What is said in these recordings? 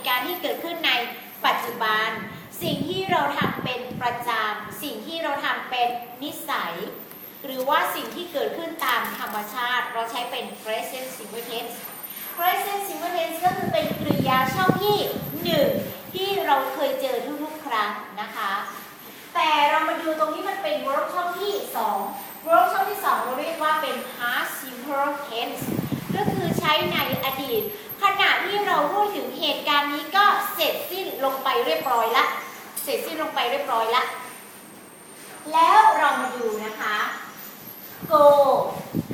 ตุการณ์ที่เกิดขึ้นในปัจจุบัน สิ่งที่เราทำเป็นประจำสิ่งที่เราทำเป็นนิสัย หรือว่าสิ่งที่เกิดขึ้นตามธรรมชาติ เราใช้เป็น present simple tense present simple tense ก็คือเป็นกริยาช่องที่หนึ่งที่เราเคยเจอทุกๆครั้งนะคะ แต่เรามาดูตรงที่มันเป็น verb ช่องที่2 verb ช่องที่2เราเรียกว่าเป็น past simple tense ก็คือใช้ใน ที่เราพูดถึงเหตุการณ์นี้ก็เสร็จสิ้นลงไปเรียบร้อยละ เสร็จสิ้นลงไปเรียบร้อยละ แล้วเรามาดูนะคะ go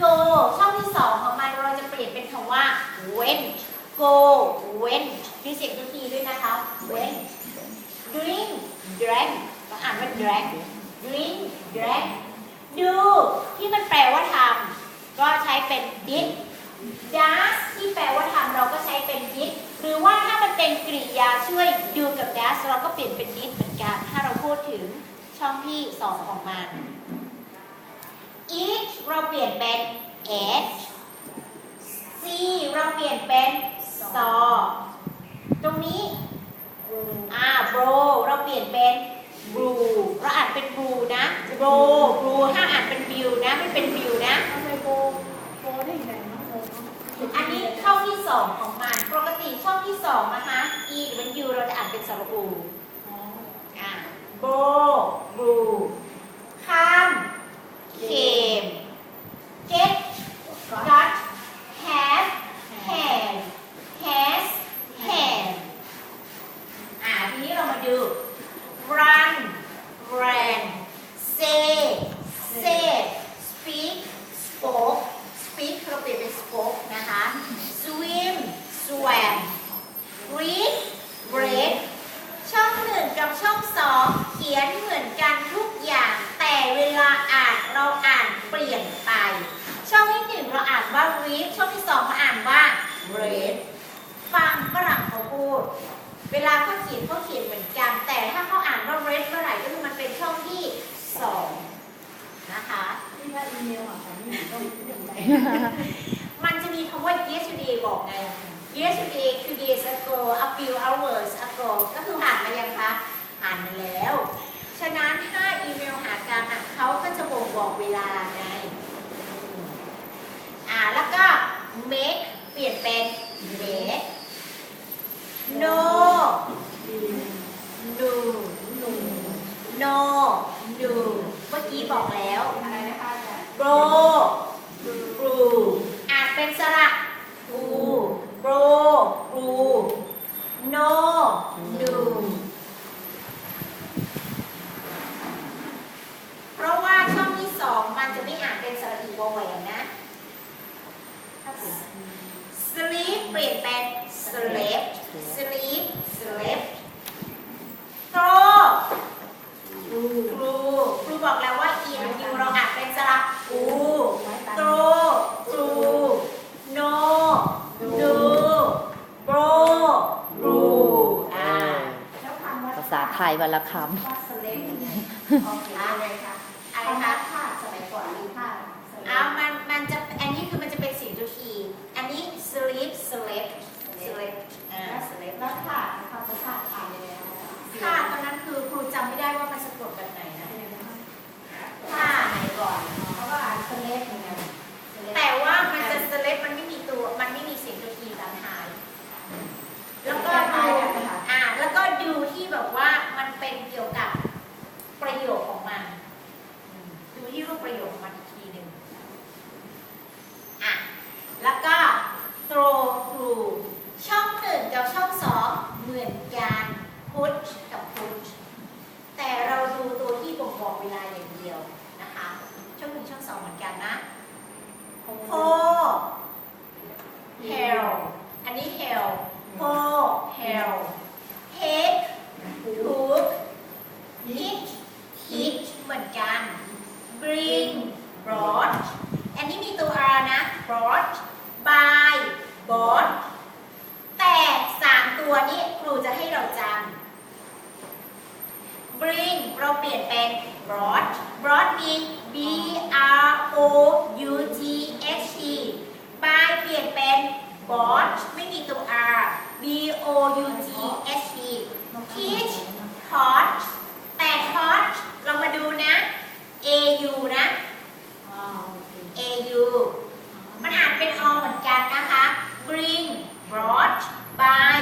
go ช่องที่2ของมันเราจะเปลี่ยนเป็นคำว่า went go went มีเสียงดนตรีด้วยนะคะ went drink drank เราอ่านว่า drank drink drank do ที่มันแปลว่าทำก็ใช้เป็น did does ที่แปลว่าทำเราก็ใช้เป็น did หรือว่าถ้ามันเป็นกริยาช่วย do กับ does เราก็เปลี่ยนเป็น did เหมือนกัน ถ้าเราพูดถึงช่องที่2ของมัน each เราเปลี่ยนเป็น ate see เราเปลี่ยนเป็น saw ตรงนี้อ่า bro เราเปลี่ยนเป็น brew เราอ่านเป็น brew นะ bro brew ห้ามอ่านเป็น brew นะไม่เป็น brew นะ อันนี้ช่องที่2ของมัน ปกติช่องที่2นะคะ e หรือ u เราจะอ่านเป็นสระอูอ่า bro brew ข้าม came get got have had has had อ่าทีนี้เรามาดู run ran say said speak spoke speak เราเปลี่ยนเป็น spoke นะคะ swim swam read read ช่องหนึ่งกับช่องสองเขียนเหมือนกันทุกอย่าง แต่เวลาอ่าน เราอ่านเปลี่ยนไป ช่องที่หนึ่งเราอ่านว่า read ช่องที่สองเราอ่านว่า read ฟังฝรั่งเขาพูด เวลาเขาเขียนเขาเขียนเหมือนกัน แต่ถ้าเขาอ่านว่า read เมื่อไหร่ก็คือมันเป็นช่องที่สองนะคะที่ถ้าอีเมลอะของนี่ต้องยังไงมันจะมีคำว่า yesterday บอกไง yesterday two days ago a few hours ago ก็คือผ่านมายังคะผ่านมาแล้ว ฉะนั้นถ้าอีเมลหากันอะเขาก็จะบ่งบอกเวลาไงอ่าแล้วก็ make เปลี่ยนเป็น make no do no no do เมื่อกี้บอกแล้ว อะไรนะคะ อาจารย์ bro กรูอาจเป็นสระกูโบรกรู no do เพราะว่าช่องที่สองมันจะไม่อ่านเป็นสระอีวอแหวนนะ sleep เปลี่ยนเป็น slept sleep slept throw ครูครูบอกแล้วว่า e กับ u เราอ่านเป็นสระอู โตรครู โน ดู โบรครู อ่า แล้วคำว่า ภาษาไทยวัน ละคำาสเลฟโอเคอะไรคะ อะไร คำ คะ ว่าผ้าสมัยก่อนมีผ้าสเล อ้าว ฟ มัน มันจะ อันนี้คือมันจะเป็นเสียงตัวที อันนี้ sleep slept slept อ่า slept แล้วผ้าคำว่าผ้าทานยังไงคะ ค่ะตอนนั้นคือครูจำไม่ได้ว่ามันสะกดแบบไหนนะ เป็นยังไงคะ ผ้าไหนก่อน เพราะว่าสเลฟเหมือนกันสเลฟ แต่ว่ามันจะ slept มันไม่มีตัว มันไม่มีเสียงตัวทีตามท้าย แล้วก็ดูอ่า แล้วก็ดูที่แบบว่ามันเป็นเกี่ยวกับประโยคของมันอืมดูที่รูปประโยคของมันอีกทีหนึ่งอะ แล้วก็ throw through ช่องหนึ่งกับช่องสองเหมือนกัน put กับ put แต่เราดูตัวที่บ่งบอกเวลาอย่างเดียวนะคะ ช่องหนึ่งช่องสองเหมือนกันนะ hold held อันนี้ held hold held take took hit hit เหมือนกัน bring brought อันนี้มีตัว r นะ brought by bought แต่สามตัวนี้ครูจะให้เราจำ bring เราเปลี่ยนเป็น brought brought มี b r o u t h e by เปลี่ยนเป็น bought ไม่มีตัว r B O U T H E teach taught แต่ taught เรามาดูนะ A U นะ อ๋อโอเค A U มันอ่านเป็นอเหมือนกันนะคะ bring brought by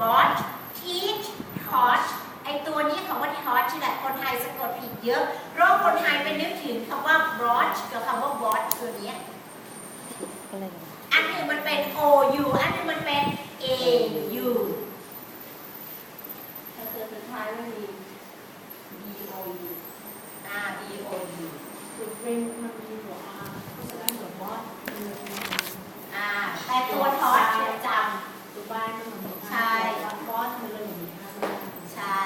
bought teach taught ไอตัวนี้คำว่า taught นี่แหละคนไทยสะกดผิดเยอะ เพราะคนไทยเป็นนึกถึงคำว่า brought กับคำว่า bought ตัวเนี้ย ก็เลยอันหนึ่งมันเป็น O U อันหนึ่งมันเป็น A U ถ้าเกิดสุดท้ายไม่มี B O U อ่า B O U คือเป็นมันมีหัว R เพราะฉะนั้นหัวบอสมันมีอ่าแต่ตัว taught เนี่ยจตัวบ้านก็เหมือนกันใช่บอสมันเลยเหมือนกันำใช่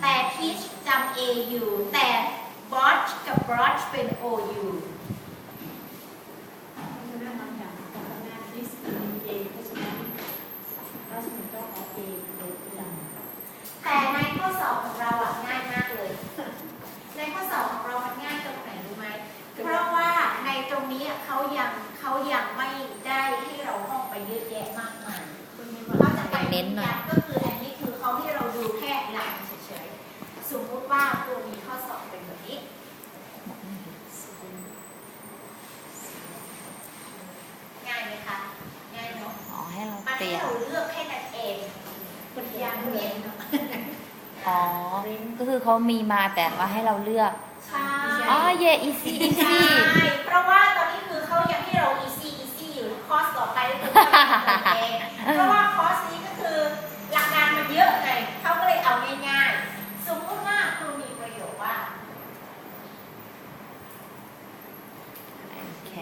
แต่ teach จำ A U แต่ bought กับ brought เป็น O U เพราะฉะนั้นบางอย่างกับหน้า this มี A เพราะฉะนั้นเราสมมติต้องเอา A เป็นตัวอย่าง แต่ในข้อสอบของเราอะง่ายมากเลย ในข้อสอบของเรามันง่ายตรงไหนรู้ไหม เพราะว่าในตรงนี้ เขายังเขายังไม่ได้ให้เราท่องไปเยอะแยะมากมายคุณมีเขาจะไปเน้นหน่อยก็คืออันนี้คือเขาให้เราดูแค่หลักเฉยๆสมมติว่าตัวมีข้อสอบเป็นแบบนี้ง่ายไหมคะง่ายเนาะอ๋อให้เรามันเตรีให้ยมเราเลือกแค่นั้นเองคนยังเน้นเนาะอ๋อ ก็คือเขามีมาแต่ว่าให้เราเลือก ใช่ อ๋อ เยอีซี่อีใช่ซี่เพราะว่าตอนนี้คือเขายังให้เรา easy easy อยู่คอร์สต่อไปก็คือ เพราะว่าคอร์สนี้ก็คือหลักการมันเยอะไงเขาก็เลยเอาง่ายๆ สมมติว่าครูมีประโยคว่าแค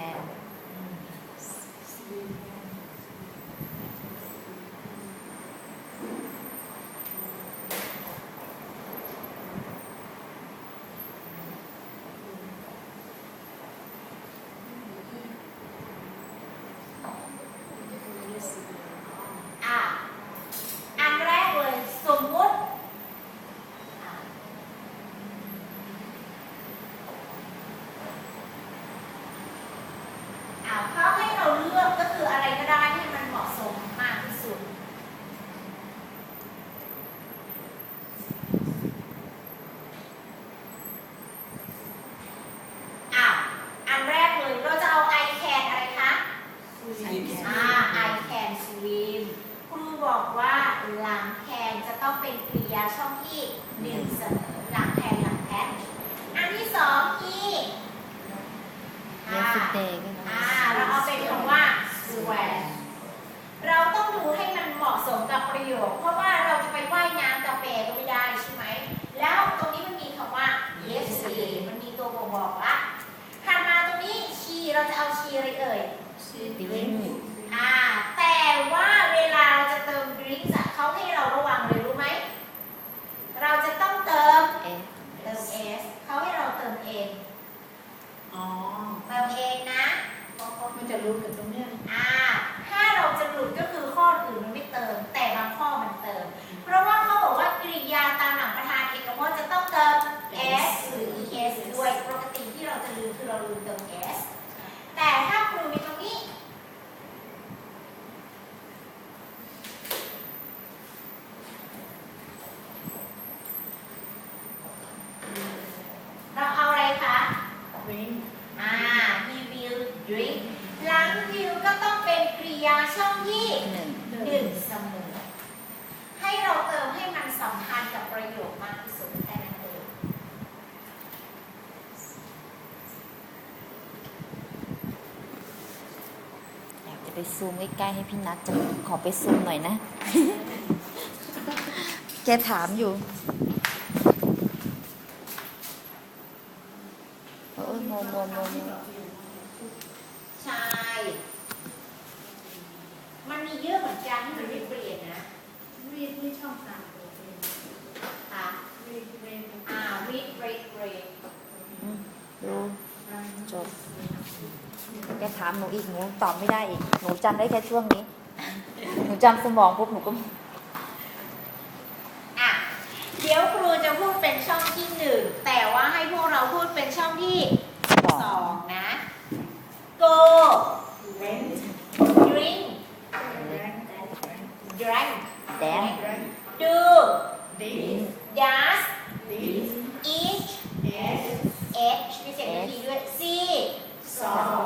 ไปซูมใกล้ๆให้พี่นัทจะขอไปซูมหน่อยนะ แกถามอยู่โอ้ยงงงงงงใช่ มันมีเยอะเหมือนกันที่มันไม่เปลี่ยนนะ รีดที่ช่องสามตัวเอง ค่ะ รีดเรน อ่า read read read อืมดูจบแกถามหนูอีกหนูตอบไม่ได้อีกหนูจำได้แค่ช่วงนี้ หนูจำสมองปุ๊บหนูก็อะเดี๋ยวครูจะพูดเป็นช่องที่หนึ่งแต่ว่าให้พวกเราพูดเป็นช่องที่สองสองนะ go เรน drink แรง drink แดง do This, does this, eat yes, h มีเสียงทันทีด้วย see saw, bro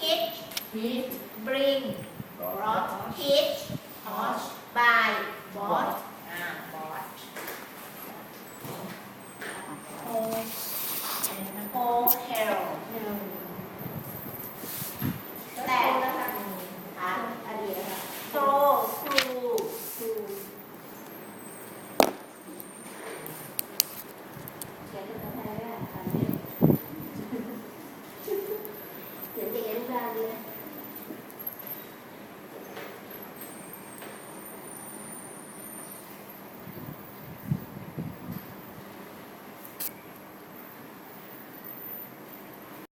Hit, it. Bring. Brought. hit, Bought. Buy. Bought. Ah, bought. Hold. Hold.